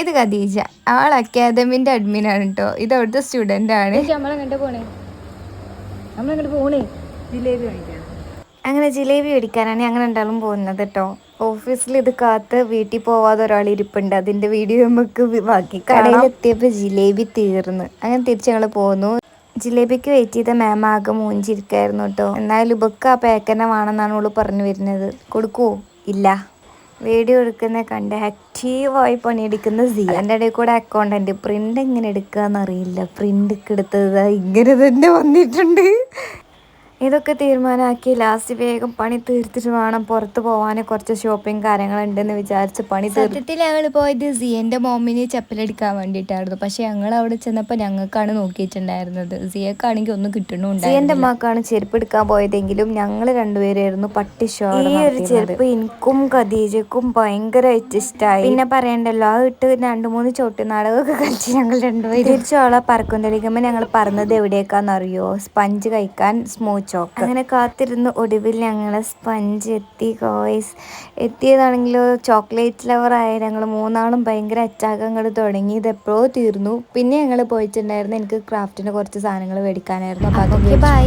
ഇത് ഖദീജ. ആൾ അക്കാദമിന്റെ അഡ്മിൻ ആണ് കേട്ടോ ഇത് അവിടുത്തെ സ്റ്റുഡന്റ് ആണ്. അങ്ങനെ ജിലേബി മേടിക്കാനാണ് ഞങ്ങൾ രണ്ടാളും പോകുന്നത് കേട്ടോ ഓഫീസിൽ ഇത് കാത്ത് വീട്ടിൽ പോവാതെ ഒരാൾ ഇരിപ്പുണ്ട്. അതിന്റെ വീഡിയോ നമുക്ക് ബാക്കി കടയിലെത്തിയപ്പോൾ ജിലേബി തീർന്ന്. അങ്ങനെ തിരിച്ച് ഞങ്ങൾ പോന്നു. ജിലേബിക്ക് വെയിറ്റ് ചെയ്ത മാം ആകെ മൂഞ്ചിരിക്കായിരുന്നു കേട്ടോ എന്നാലും ഇബക്ക് ആ പേക്കന്നെ വേണമെന്നാണ് അവൾ പറഞ്ഞു വരുന്നത്. കൊടുക്കുവോ? ഇല്ല. വീഡിയോ എടുക്കുന്ന കണ്ട് ആക്റ്റീവായി പണിയെടുക്കുന്ന സി എന്റെ ഇടയിൽ കൂടെ അക്കൗണ്ടന്റ് പ്രിന്റ് എങ്ങനെ എടുക്കുക എന്നറിയില്ല പ്രിന്റ് എടുത്തത് ഇങ്ങനെ തന്നെ വന്നിട്ടുണ്ട്. ഇതൊക്കെ തീരുമാനമാക്കി ലാസ്റ്റ് വേഗം പണി തീർത്തിട്ട് വേണം പുറത്ത് പോകാൻ കുറച്ച് ഷോപ്പിംഗ് കാര്യങ്ങളുണ്ടെന്ന് വിചാരിച്ച് പണി സത്യത്തിൽ ഞങ്ങൾ പോയത് സിയന്റെ മോമിന് ചപ്പലെടുക്കാൻ വേണ്ടിയിട്ടായിരുന്നു. പക്ഷെ ഞങ്ങൾ അവിടെ ചെന്നപ്പോൾ ഞങ്ങൾക്കാണ് നോക്കിയിട്ടുണ്ടായിരുന്നത്. സിയക്കാണെങ്കിൽ ഒന്നും കിട്ടണുണ്ട് സിയന്റെ അമ്മക്കാണ് ചെരുപ്പ് എടുക്കാൻ പോയതെങ്കിലും ഞങ്ങൾ രണ്ടുപേരായിരുന്നു പട്ടി ഷോ ഈ ഒരു ചെരുപ്പ് എനിക്കും ഖദീജക്കും ഭയങ്കരമായിട്ട് ഇഷ്ടമായി പിന്നെ പറയണ്ടല്ലോ ആ ഇട്ട് രണ്ട് മൂന്ന് ചോട്ട് നാടകമൊക്കെ കളിച്ച് ഞങ്ങൾ രണ്ടുപേരും. തിരിച്ചോളെ പറക്കും തെളിക്കുമ്പോൾ ഞങ്ങൾ പറഞ്ഞത് എവിടേക്കാന്നറിയോ? സ്പഞ്ച് കഴിക്കാൻ സ്മൂത്ത് ചോക്ക്. അങ്ങനെ കാത്തിരുന്ന് ഒടുവിൽ ഞങ്ങളെ സ്പഞ്ച് എത്തി കോയ്സ് എത്തിയതാണെങ്കിലോ ചോക്ലേറ്റ് ലവർ ആയ ഞങ്ങൾ മൂന്നാളും ഭയങ്കര അറ്റാക്കങ്ങൾ തുടങ്ങി. ഇത് എപ്പോഴോ തീർന്നു. പിന്നെ ഞങ്ങൾ പോയിട്ടുണ്ടായിരുന്നു എനിക്ക് ക്രാഫ്റ്റിന് കുറച്ച് സാധനങ്ങൾ മേടിക്കാനായിരുന്നു. അപ്പോൾ അതൊക്കെ ബൈ